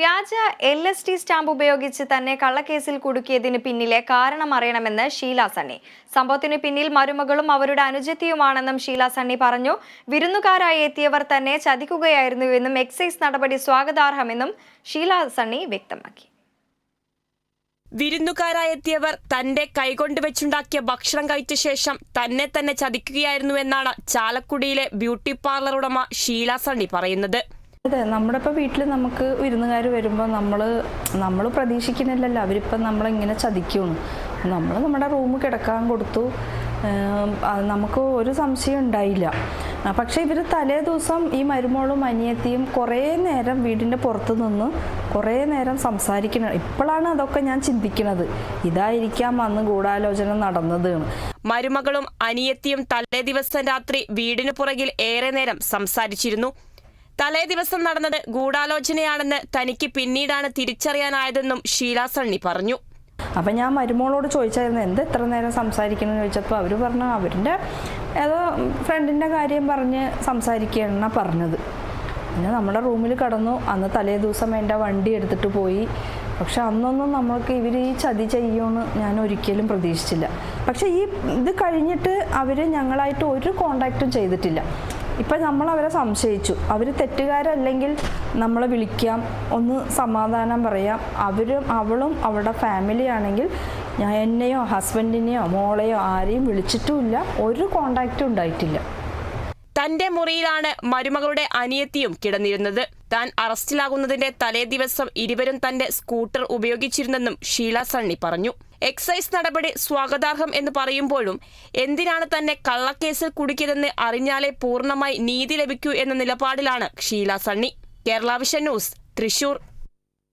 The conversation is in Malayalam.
വ്യാജ എൽ എസ് ടി സ്റ്റാമ്പ് ഉപയോഗിച്ച് തന്നെ കള്ളക്കേസിൽ കുടുക്കിയതിന് പിന്നിലെ കാരണം അറിയണമെന്ന് ഷീല സണ്ണി. സംഭവത്തിന് പിന്നിൽ മരുമകളും അവരുടെ അനുജത്തിയുമാണെന്നും ഷീല സണ്ണി പറഞ്ഞു. വിരുന്നുകാരായി എത്തിയവർ തന്നെ ചതിക്കുകയായിരുന്നുവെന്നും എക്സൈസ് നടപടി സ്വാഗതാർഹമെന്നും ഷീല സണ്ണി വ്യക്തമാക്കി. വിരുന്നുകാരായെത്തിയവർ തന്റെ കൈകൊണ്ട് വെച്ചുണ്ടാക്കിയ ഭക്ഷണം കഴിച്ച ശേഷം തന്നെ തന്നെ ചതിക്കുകയായിരുന്നുവെന്നാണ് ചാലക്കുടിയിലെ ബ്യൂട്ടി പാർലർ ഉടമ ഷീല സണ്ണി പറയുന്നത്. അതെ നമ്മുടെ ഇപ്പോൾ വീട്ടിൽ നമുക്ക് വിരുന്നുകാർ വരുമ്പോൾ നമ്മൾ നമ്മൾ പ്രതീക്ഷിക്കുന്നില്ലല്ലോ. അവരിപ്പം നമ്മളിങ്ങനെ ചതിക്കുകയാണ് നമ്മൾ നമ്മുടെ റൂം കിടക്കാൻ കൊടുത്തു. നമുക്ക് ഒരു സംശയം ഉണ്ടായില്ല. പക്ഷേ ഇവർ തലേ ദിവസം ഈ മരുമോളും അനിയത്തിയും കുറേ നേരം വീടിന്റെ പുറത്ത് നിന്ന് കുറേ നേരം സംസാരിക്കണം ഇപ്പോഴാണ് അതൊക്കെ ഞാൻ ചിന്തിക്കുന്നത്. ഇതായിരിക്കാം അന്ന് ഗൂഢാലോചന നടന്നത് മരുമകളും അനിയത്തിയും തലേ ദിവസം രാത്രി വീടിന് പുറകിൽ ഏറെ നേരം സംസാരിച്ചിരുന്നു. തലേ ദിവസം നടന്നത് ഗൂഢാലോചനയാണെന്ന് തനിക്ക് പിന്നീടാണ് തിരിച്ചറിയാനായതെന്നും ഷീല സണ്ണി പറഞ്ഞു. അപ്പം ഞാൻ മരുമോളോട് ചോദിച്ചായിരുന്നു എന്ത് എത്ര നേരം സംസാരിക്കണമെന്ന് ചോദിച്ചപ്പോൾ അവർ പറഞ്ഞു അവരുടെ ഏതോ ഫ്രണ്ടിന്റെ കാര്യം പറഞ്ഞ് സംസാരിക്കുകയാണ് പറഞ്ഞത്. പിന്നെ നമ്മുടെ റൂമിൽ കടന്നു. അന്ന് തലേ ദിവസം എന്റെ വണ്ടി എടുത്തിട്ട് പോയി. പക്ഷെ അന്നൊന്നും നമ്മൾക്ക് ഇവർ ഈ ചതി ചെയ്യുമെന്ന് ഞാൻ ഒരിക്കലും പ്രതീക്ഷിച്ചില്ല. പക്ഷെ ഈ ഇത് കഴിഞ്ഞിട്ട് അവർ ഞങ്ങളായിട്ട് ഒരു കോണ്ടാക്റ്റും ചെയ്തിട്ടില്ല. ഇപ്പം നമ്മൾ അവരെ സംശയിച്ചു. അവർ തെറ്റുകാരല്ലെങ്കിൽ നമ്മളെ വിളിക്കാം ഒന്ന് സമാധാനം പറയാം. അവരും അവളും അവളുടെ ഫാമിലി ആണെങ്കിൽ ഞാൻ എന്നെയോ ഹസ്ബൻഡിനെയോ മോളെയോ ആരെയും വിളിച്ചിട്ടുമില്ല. ഒരു കോണ്ടാക്റ്റും ഉണ്ടായിട്ടില്ല. തന്റെ മുറിയിലാണ് മരുമകളുടെ അനിയത്തിയും കിടന്നിരുന്നത്. താൻ അറസ്റ്റിലാകുന്നതിന്റെ തലേ ദിവസം ഇരുവരും തന്റെ സ്കൂട്ടർ ഉപയോഗിച്ചിരുന്നെന്നും ഷീല സണ്ണി പറഞ്ഞു. എക്സൈസ് നടപടി സ്വാഗതാർഹം എന്ന് പറയുമ്പോഴും എന്തിനാണ് തന്നെ കള്ളക്കേസിൽ കുടുക്കിയതെന്ന് അറിഞ്ഞാലേ പൂർണമായി നീതി ലഭിക്കൂ എന്ന നിലപാടിലാണ് ഷീല സണ്ണി. കേരളാവിഷൻ ന്യൂസ് തൃശൂർ.